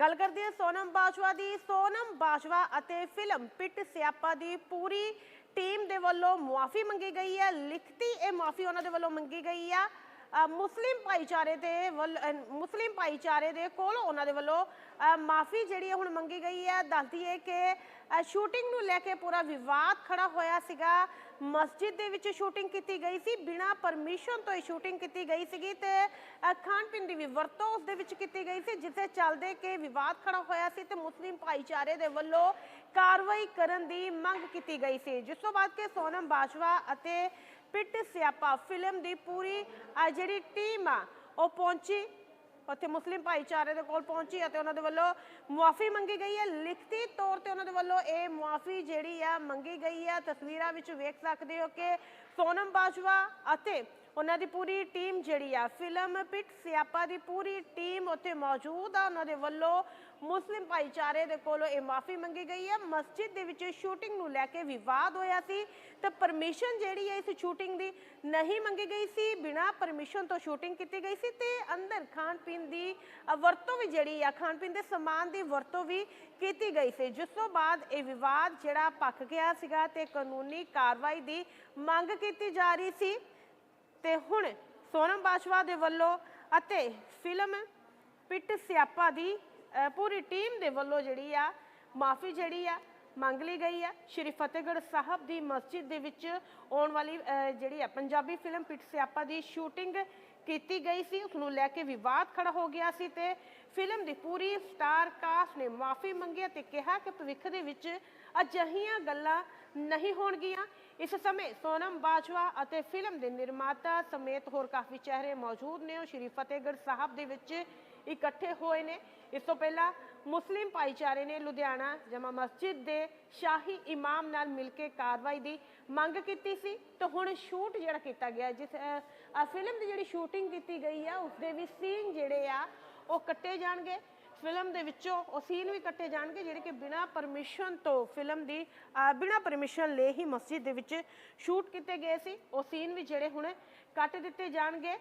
ਗੱਲ ਕਰਦੇ ਹਾਂ ਸੋਨਮ ਬਾਜਵਾ ਦੀ। ਸੋਨਮ ਬਾਜਵਾ ਅਤੇ ਫਿਲਮ ਪਿੱਟ ਸਿਆਪਾ ਦੀ ਪੂਰੀ ਟੀਮ ਦੇ ਵੱਲੋਂ ਮੁਆਫੀ ਮੰਗੀ ਗਈ ਹੈ। ਲਿਖਤੀ ਇਹ ਮੁਆਫੀ ਉਹਨਾਂ ਦੇ ਵੱਲੋਂ ਮੰਗੀ ਗਈ ਆ। ਮੁਸਲਿਮ ਭਾਈਚਾਰੇ ਦੇ ਵੱਲ ਮੁਸਲਿਮ ਭਾਈਚਾਰੇ ਦੇ ਕੋਲ ਉਹਨਾਂ ਦੇ ਵੱਲੋਂ ਮਾਫੀ ਜਿਹੜੀ ਹੁਣ ਮੰਗੀ ਗਈ ਹੈ, ਦੱਸਦੀ ਹੈ ਕਿ ਸ਼ੂਟਿੰਗ ਨੂੰ ਲੈ ਕੇ ਪੂਰਾ ਵਿਵਾਦ ਖੜਾ ਹੋਇਆ ਸੀਗਾ। ਮਸਜਿਦ ਦੇ ਵਿੱਚ ਸ਼ੂਟਿੰਗ ਕੀਤੀ ਗਈ ਸੀ, ਬਿਨਾ ਪਰਮਿਸ਼ਨ ਤੋਂ ਇਹ ਸ਼ੂਟਿੰਗ ਕੀਤੀ ਗਈ ਸੀਗੀ ਤੇ ਖਾਣ ਪੀਣ ਦੀ ਵੀ ਵਰਤੋਂ ਉਸ ਦੇ ਵਿੱਚ ਕੀਤੀ ਗਈ ਸੀ, ਜਿੱਥੇ ਚੱਲਦੇ ਕਿ ਵਿਵਾਦ ਖੜਾ ਹੋਇਆ ਸੀ ਤੇ ਮੁਸਲਿਮ ਭਾਈਚਾਰੇ ਦੇ ਵੱਲੋਂ ਕਾਰਵਾਈ ਕਰਨ ਦੀ ਮੰਗ ਕੀਤੀ ਗਈ ਸੀ। ਜਿਸ ਤੋਂ ਬਾਅਦ ਕਿ ਸੋਨਮ ਬਾਜਵਾ ਅਤੇ ਪਿੱਟ ਸਿਆਪਾ ਫਿਲਮ ਦੀ ਪੂਰੀ ਅ, ਜਿਹੜੀ ਟੀਮ ਆ ਉਹ ਪਹੁੰਚੀ। ਉੱਥੇ ਮੁਸਲਿਮ ਭਾਈਚਾਰੇ ਦੇ ਕੋਲ ਪਹੁੰਚੀ ਅਤੇ ਉਹਨਾਂ ਦੇ ਵੱਲੋਂ ਮੁਆਫੀ ਮੰਗੀ ਗਈ ਹੈ। ਲਿਖਤੀ ਤੌਰ ਤੇ ਉਹਨਾਂ ਦੇ ਵੱਲੋਂ ਇਹ ਮੁਆਫੀ ਜਿਹੜੀ ਆ ਮੰਗੀ ਗਈ ਆ ਤਸਵੀਰਾਂ ਵਿੱਚ ਵੇਖ ਸਕਦੇ ਹੋ ਕਿ ਸੋਨਮ ਬਾਜਵਾ ਅਤੇ ਉਹਨਾਂ ਦੀ ਪੂਰੀ ਟੀਮ ਜਿਹੜੀ ਆ, ਫਿਲਮ ਪਿੱਟ ਸਿਆਪਾ ਦੀ ਪੂਰੀ ਟੀਮ ਉੱਥੇ ਮੌਜੂਦ ਆ। ਉਹਨਾਂ ਦੇ ਵੱਲੋਂ ਮੁਸਲਿਮ ਭਾਈਚਾਰੇ ਦੇ ਕੋਲੋਂ ਇਹ ਮਾਫੀ ਮੰਗੀ ਗਈ ਹੈ ਮਸਜਿਦ ਦੇ ਵਿੱਚ ਸ਼ੂਟਿੰਗ ਨੂੰ ਲੈ ਕੇ ਵਿਵਾਦ ਹੋਇਆ ਸੀ ਤਾਂ ਪਰਮਿਸ਼ਨ ਜਿਹੜੀ ਹੈ ਇਸ ਸ਼ੂਟਿੰਗ ਦੀ ਨਹੀਂ ਮੰਗੀ ਗਈ ਸੀ। ਬਿਨਾ ਪਰਮਿਸ਼ਨ ਤੋਂ ਸ਼ੂਟਿੰਗ ਕੀਤੀ ਗਈ ਸੀ ਤੇ ਅੰਦਰ ਖਾਣ ਪੀਣ ਦੀ ਵਰਤੋਂ ਵੀ ਜਿਹੜੀ ਆ, ਖਾਣ ਪੀਣ ਦੇ ਸਮਾਨ ਦੀ ਵਰਤੋਂ ਵੀ ਕੀਤੀ ਗਈ ਸੀ। ਜਿਸ ਤੋਂ ਬਾਅਦ ਇਹ ਵਿਵਾਦ ਜਿਹੜਾ ਪੱਕ ਗਿਆ ਸੀਗਾ ਤੇ ਕਾਨੂੰਨੀ ਕਾਰਵਾਈ ਦੀ ਮੰਗ ਕੀਤੀ ਜਾ ਰਹੀ ਸੀ। ਤੇ ਹੁਣ ਸੋਨਮ ਬਾਜਵਾ ਦੇ ਵੱਲੋਂ ਅਤੇ ਫਿਲਮ ਪਿੱਟ ਸਿਆਪਾ ਦੀ ਪੂਰੀ ਟੀਮ ਦੇ ਵੱਲੋਂ ਜਿਹੜੀ ਆ, ਮਾਫੀ ਜਿਹੜੀ ਆ ਮੰਗ ਲਈ ਗਈ ਹੈ। ਸ਼੍ਰੀ ਫਤਿਹਗੜ੍ਹ ਸਾਹਿਬ ਦੀ ਮਸਜਿਦ ਦੇ ਵਿੱਚ ਆਉਣ ਵਾਲੀ ਜਿਹੜੀ ਹੈ ਪੰਜਾਬੀ ਫਿਲਮ ਪਿੱਟ ਸਿਆਪਾ ਦੀ ਸ਼ੂਟਿੰਗ ਕੀਤੀ ਗਈ ਸੀ। ਉਸ ਨੂੰ ਲੈ ਕੇ ਵਿਵਾਦ ਖੜਾ ਹੋ ਗਿਆ ਸੀ ਤੇ ਫਿਲਮ ਦੀ ਪੂਰੀ ਸਟਾਰ ਕਾਸਟ ਨੇ ਮਾਫੀ ਮੰਗੀ ਅਤੇ ਕਿਹਾ ਕਿ ਭਵਿੱਖ ਦੇ ਵਿੱਚ ਅਜਿਹੀਆਂ ਗੱਲਾਂ ਨਹੀਂ ਹੋਣਗੀਆਂ। ਇਸ ਸਮੇਂ ਸੋਨਮ ਬਾਜਵਾ ਅਤੇ ਫਿਲਮ ਦੇ ਨਿਰਮਾਤਾ ਸਮੇਤ ਹੋਰ ਕਾਫੀ ਚਿਹਰੇ ਮੌਜੂਦ ਨੇ। ਉਹ ਸ਼੍ਰੀ ਫਤਿਹਗੜ੍ਹ ਸਾਹਿਬ ਦੇ ਵਿੱਚ ਇਕੱਠੇ ਹੋਏ ਨੇ। ਇਸ ਤੋਂ ਪਹਿਲਾਂ ਮੁਸਲਿਮ ਭਾਈਚਾਰੇ ਨੇ ਲੁਧਿਆਣਾ ਜਮਾ ਮਸਜਿਦ ਦੇ ਸ਼ਾਹੀ ਇਮਾਮ ਨਾਲ ਮਿਲ ਕੇ ਕਾਰਵਾਈ ਦੀ ਮੰਗ ਕੀਤੀ ਸੀ। ਤੇ ਹੁਣ ਸ਼ੂਟ ਜਿਹੜਾ ਕੀਤਾ ਗਿਆ ਜਿਸ ਫਿਲਮ ਦੀ ਜਿਹੜੀ ਸ਼ੂਟਿੰਗ ਕੀਤੀ ਗਈ ਆ ਉਸ ਦੇ ਵੀ ਸੀਨ ਜਿਹੜੇ ਆ ਉਹ ਕੱਟੇ ਜਾਣਗੇ। ਫਿਲਮ ਦੇ ਵਿੱਚੋਂ ਉਹ ਸੀਨ ਵੀ ਕੱਟੇ ਜਾਣਗੇ ਜਿਹੜੇ ਕਿ ਬਿਨਾਂ ਪਰਮਿਸ਼ਨ ਤੋਂ ਫਿਲਮ ਦੀ ਅ, ਬਿਨਾਂ ਪਰਮਿਸ਼ਨ ਲੈ ਹੀ ਮਸਜਿਦ ਦੇ ਵਿੱਚ ਸ਼ੂਟ ਕੀਤੇ ਗਏ ਸੀ। ਉਹ ਸੀਨ ਵੀ ਜਿਹੜੇ ਹੁਣ ਕੱਟ ਦਿੱਤੇ ਜਾਣਗੇ।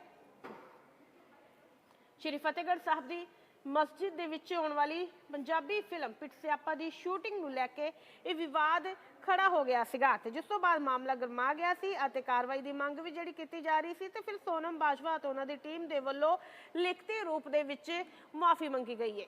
ਸ਼੍ਰੀ ਫਤਿਹਗੜ੍ਹ ਸਾਹਿਬ ਦੀ ਮਸਜਿਦ ਦੇ ਵਿੱਚ ਆਉਣ ਵਾਲੀ ਪੰਜਾਬੀ ਫਿਲਮ ਪਿੱਟ ਸਿਆਪਾ ਦੀ ਸ਼ੂਟਿੰਗ ਨੂੰ ਲੈ ਕੇ ਇਹ ਵਿਵਾਦ ਖੜਾ ਹੋ ਗਿਆ ਸੀਗਾ ਤੇ ਜਿਸ ਤੋਂ ਬਾਅਦ ਮਾਮਲਾ ਗਰਮਾ ਗਿਆ ਸੀ ਅਤੇ ਕਾਰਵਾਈ ਦੀ ਮੰਗ ਵੀ ਜਿਹੜੀ ਕੀਤੀ ਜਾ ਰਹੀ ਸੀ ਤੇ ਫਿਰ ਸੋਨਮ ਬਾਜਵਾ ਤੇ ਉਹਨਾਂ ਦੀ ਟੀਮ ਦੇ ਵੱਲੋਂ ਲਿਖਤੀ ਰੂਪ ਦੇ ਵਿੱਚ ਮਾਫੀ ਮੰਗੀ ਗਈ ਹੈ।